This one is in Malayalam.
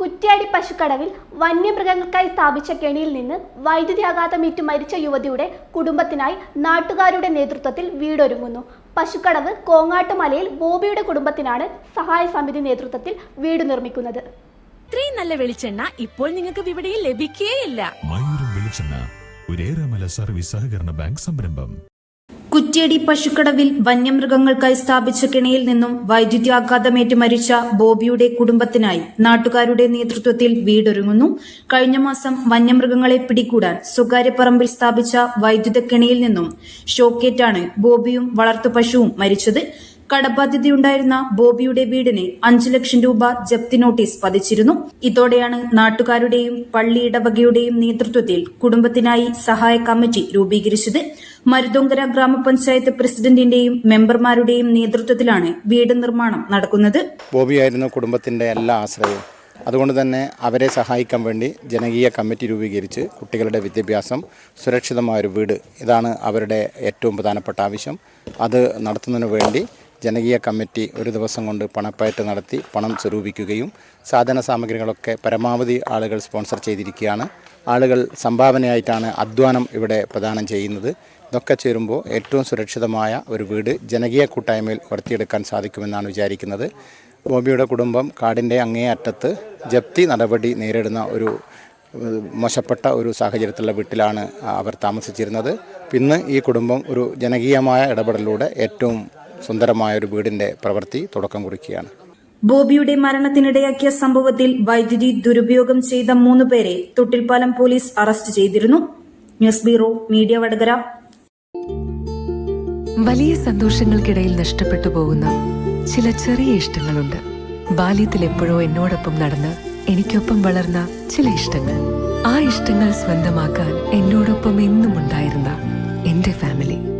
കുറ്റ്യാടി പശുക്കടവിൽ വന്യമൃഗങ്ങൾക്കായി സ്ഥാപിച്ച കെണിയിൽ നിന്ന് വൈദ്യുതി ആഘാതമേറ്റ് മരിച്ച യുവതിയുടെ കുടുംബത്തിനായി നാട്ടുകാരുടെ നേതൃത്വത്തിൽ വീടൊരുങ്ങുന്നു. പശുക്കടവ് കോങ്ങാട്ടുമലയിൽ ബോബിയുടെ കുടുംബത്തിനാണ് സഹായ സമിതി നേതൃത്വത്തിൽ വീട് നിർമ്മിക്കുന്നത്. ഇത്രയും നല്ല വെളിച്ചെണ്ണ ഇപ്പോൾ നിങ്ങൾക്ക് വിപണിയിൽ ലഭിക്കുകയില്ല മയൂരം വെളിച്ചെണ്ണ ഒരേറെമല സർവീസ് സഹകരണ ബാങ്ക് സംരംഭം. കുറ്റ്യേടി പശുക്കടവിൽ വന്യമൃഗങ്ങൾക്കായി സ്ഥാപിച്ച കിണയിൽ നിന്നും വൈദ്യുത്യാഘാതമേറ്റ് മരിച്ച ബോബിയുടെ കുടുംബത്തിനായി നാട്ടുകാരുടെ നേതൃത്വത്തിൽ വീടൊരുങ്ങുന്നു. കഴിഞ്ഞ മാസം വന്യമൃഗങ്ങളെ പിടികൂടാൻ സ്വകാര്യപ്പറമ്പിൽ സ്ഥാപിച്ച വൈദ്യുത കിണയിൽ നിന്നും ഷോക്കേറ്റാണ് ബോബിയും വളർത്തു പശുവും മരിച്ചത്. കടബാധ്യതയുണ്ടായിരുന്ന ബോബിയുടെ വീടിന് അഞ്ചു ലക്ഷം രൂപ ജപ്തി നോട്ടീസ് പതിച്ചിരുന്നു. ഇതോടെയാണ് നാട്ടുകാരുടെയും പള്ളി ഇടവകയുടെയും നേതൃത്വത്തിൽ കുടുംബത്തിനായി സഹായ കമ്മിറ്റി രൂപീകരിച്ചത്. മരുതോങ്കര ഗ്രാമപഞ്ചായത്ത് പ്രസിഡന്റിന്റെയും മെമ്പർമാരുടെയും നേതൃത്വത്തിലാണ് വീട് നിർമ്മാണം നടക്കുന്നത്. ബോബിയായിരുന്നു കുടുംബത്തിന്റെ എല്ലാ ആശ്രയവും. അതുകൊണ്ട് തന്നെ അവരെ സഹായിക്കാൻ വേണ്ടി ജനകീയ കമ്മിറ്റി രൂപീകരിച്ച് കുട്ടികളുടെ വിദ്യാഭ്യാസം സുരക്ഷിതമായൊരു വീട് ഇതാണ് അവരുടെ ഏറ്റവും പ്രധാനപ്പെട്ട ആവശ്യം. അത് നടത്തുന്നതിന് വേണ്ടി ജനകീയ കമ്മിറ്റി ഒരു ദിവസം കൊണ്ട് പണപ്പയറ്റ് നടത്തി പണം സ്വരൂപിക്കുകയും സാധന സാമഗ്രികളൊക്കെ പരമാവധി ആളുകൾ സ്പോൺസർ ചെയ്തിരിക്കുകയാണ്. ആളുകൾ സംഭാവനയായിട്ടാണ് അധ്വാനം ഇവിടെ പ്രദാനം ചെയ്യുന്നത്. ഇതൊക്കെ ചേരുമ്പോൾ ഏറ്റവും സുരക്ഷിതമായ ഒരു വീട് ജനകീയ കൂട്ടായ്മയിൽ ഉയർത്തിയെടുക്കാൻ സാധിക്കുമെന്നാണ് വിചാരിക്കുന്നത്. ബോബിയുടെ കുടുംബം കാടിന്റെ അങ്ങേ അറ്റത്ത് ജപ്തി നടപടി നേരിടുന്ന ഒരു മോശപ്പെട്ട ഒരു സാഹചര്യത്തിലുള്ള വീട്ടിലാണ് അവർ താമസിച്ചിരുന്നത്. ഇന്ന് ഈ കുടുംബം ഒരു ജനകീയമായ ഇടപെടലിലൂടെ ഏറ്റവും സുന്ദരമായ ഒരു വീടിന്റെ പ്രവൃത്തി തുടക്കം കുറിക്കുകയാണ്. ബോബിയുടെ മരണത്തിനിടയാക്കിയ സംഭവത്തിൽ വൈദ്യുതി ദുരുപയോഗം ചെയ്ത മൂന്ന് പേരെ തൊട്ടിൽപ്പാലം പോലീസ് അറസ്റ്റ് ചെയ്തിരുന്നു. News bureau media Vadakara. വലിയ സന്തോഷങ്ങൾക്കിടയിൽ നഷ്ടപ്പെട്ടു പോകുന്ന ചില ചെറിയ ഇഷ്ടങ്ങളുണ്ട്. ബാല്യത്തിൽ എപ്പോഴോ എന്നോടൊപ്പം നടന്ന് എനിക്കൊപ്പം വളർന്ന ചില ഇഷ്ടങ്ങൾ. ആ ഇഷ്ടങ്ങൾ സ്വന്തമാക്കാൻ എന്നോടൊപ്പം എന്നും ഉണ്ടായിരുന്ന എന്റെ ഫാമിലി.